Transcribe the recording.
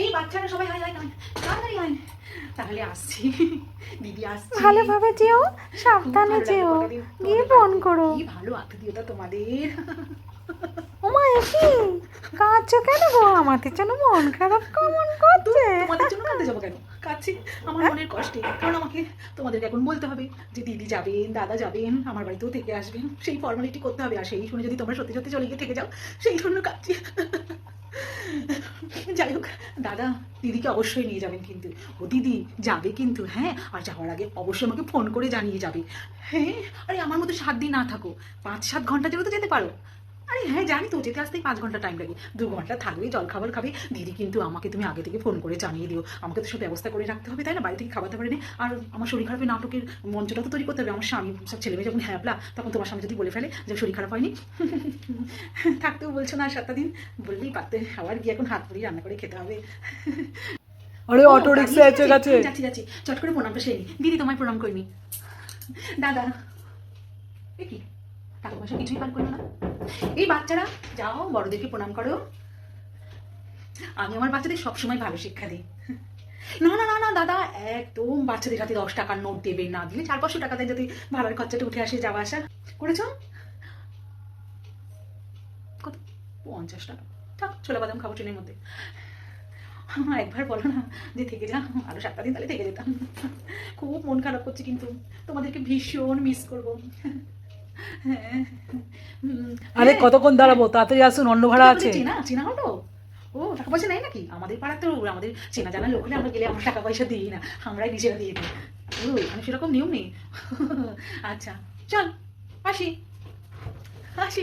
এই বাচ্চারা সবাই হাই হাই তাড়াতাড়ি হাই তাহলে আসছি। দিদি আসছি। ভালোভাবে যেও সাবধানে যেও। গিয়ে ফোন করো। কি ভালো আত্মীয়তা তোমাদের। ওমা এসি কাঁদছো কেন গো? আমাদের যেন মন খারাপ কেমন করছে? তোমাদের জন্য কাঁদতে যাব কেন? কাঁদছি। আমার মনের কষ্টে। কারণ আমাকে তোমাদেরকে এখন বলতে হবে যে দিদি যাবেন দাদা যাবেন আমার বাড়িতেও থেকে আসবেন। সেই ফর্মালিটি করতে হবে। আর সেই শুনে যদি তোমরা সত্যি সত্যি চলে গিয়ে থেকে যাও সেই জন্য কাঁদছি। যাই হোক, দাদা, দিদিকে অবশ্যই নিয়ে যাবেন কিন্তু। ও দিদি যাবে কিন্তু হ্যাঁ? আর যাওয়ার আগে অবশ্যই আমাকে ফোন করে জানিয়ে যাবে। হ্যাঁ? আরে, আমার মতো সাত দিন না থাকো। পাঁচ সাত ঘণ্টা তো যেতে পারো। আরে হ্যাঁ জানি তো যেতে আসতেই পাঁচ ঘণ্টা টাইম লাগে। দু ঘণ্টা থাকবে জল খাবার খাবে। দিদি কিন্তু আমাকে তুমি আগে থেকে ফোন করে জানিয়ে দিও। আমাকে তো সব ব্যবস্থা করে রাখতে হবে তাই না? বাড়ি থেকে খাবার দাবার এনে আর আমার শরীর খারাপের নাটকের মঞ্চটা তো তৈরি করতে হবে। আমার স্বামী সব ছেলে মেয়ে যখন হ্যাপলা তখন তোমার স্বামী যদি বলে ফেলে যে শরীর খারাপ হয়নি থাকতেও বলছো না সাতটা দিন। বললেই পারতে আবার গিয়ে এখন হাত পুড়িয়ে রান্না করে খেতে হবে। আরে অটো রিক্সা দাঁড়িয়ে এসে গেছে যাচ্ছি যাচ্ছি। চট করে প্রণামটা সেরে নি। দিদি তোমায় প্রণাম করিনি। দাদা এ কি? টাকা পয়সা কিছুই পার করল না। এই বাচ্চারা, যাও, বড়দেরকে প্রণাম করো। আমি আমার বাচ্চাদের সবসময় ভালো শিক্ষা দিই। না না না না, দাদা, একদম বাচ্চাদের হাতে দশ টাকার নোট দেবে না দিলে চার পাঁচশো টাকা দেয় যদি ভাড়ার খরচাটা উঠে আসে যাওয়া আসা। করেছ? কত? পঞ্চাশ টাকা। থাক, ছোলা বাদাম খাব ট্রেনের মধ্যে। একবার বলো না যে থেকে যা আরও সাতটা দিন তাহলে থেকে যেতাম। খুব মন খারাপ করছে কিন্তু তোমাদেরকে ভীষণ মিস করব। আরে হ্যাঁ। কতক্ষণ দাঁড়াবো? তাড়াতাড়ি আসুন অন্য ভাড়া আছে। চেনা চেনা হলো? ও টাকা পয়সা নেই নাকি? আমাদের পাড়ার তো আমাদের চেনা জানা লোক হলে আমরা গেলে আমরা টাকা পয়সা দিই না আমরাই নিজেরা দিয়ে দিই। ও আমি সেরকম নিয়ম নেই? আচ্ছা চল আসি। আসি।